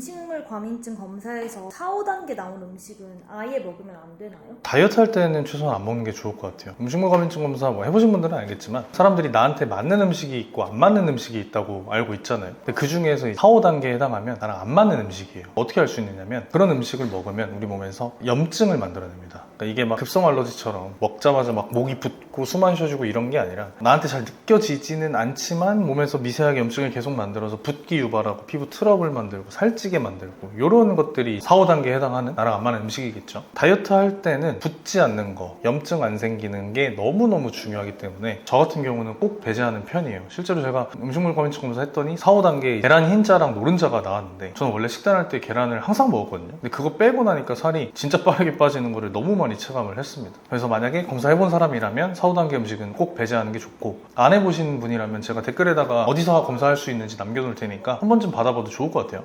음식물 과민증 검사에서 4, 5단계 나온 음식은 아예 먹으면 안 되나요? 다이어트 할 때는 최소한 안 먹는 게 좋을 것 같아요. 음식물 과민증 검사 뭐 해보신 분들은 알겠지만 사람들이 나한테 맞는 음식이 있고 안 맞는 음식이 있다고 알고 있잖아요. 근데 그 중에서 4, 5단계에 해당하면 나랑 안 맞는 음식이에요. 어떻게 알수 있느냐면 그런 음식을 먹으면 우리 몸에서 염증을 만들어냅니다. 그러니까 이게 막 급성 알러지처럼 먹자마자 막 목이 붓고 숨 안 쉬어지고 이런 게 아니라 나한테 잘 느껴지지는 않지만 몸에서 미세하게 염증을 계속 만들어서 붓기 유발하고 피부 트러블 만들고 살찌게 만들고 이런 것들이 4, 5단계에 해당하는 나랑 안 맞는 음식이겠죠. 다이어트 할 때는 붓지 않는 거, 염증 안 생기는 게 너무너무 중요하기 때문에 저 같은 경우는 꼭 배제하는 편이에요. 실제로 제가 음식물 과민증 검사 했더니 4, 5단계 계란 흰자랑 노른자가 나왔는데 저는 원래 식단할 때 계란을 항상 먹었거든요. 근데 그거 빼고 나니까 살이 진짜 빠르게 빠지는 거를 너무 많이 체감을 했습니다. 그래서 만약에 검사해본 사람이라면 4, 5단계 음식은 꼭 배제하는 게 좋고 안 해보신 분이라면 제가 댓글에다가 어디서 검사할 수 있는지 남겨놓을 테니까 한 번쯤 받아봐도 좋을 것 같아요.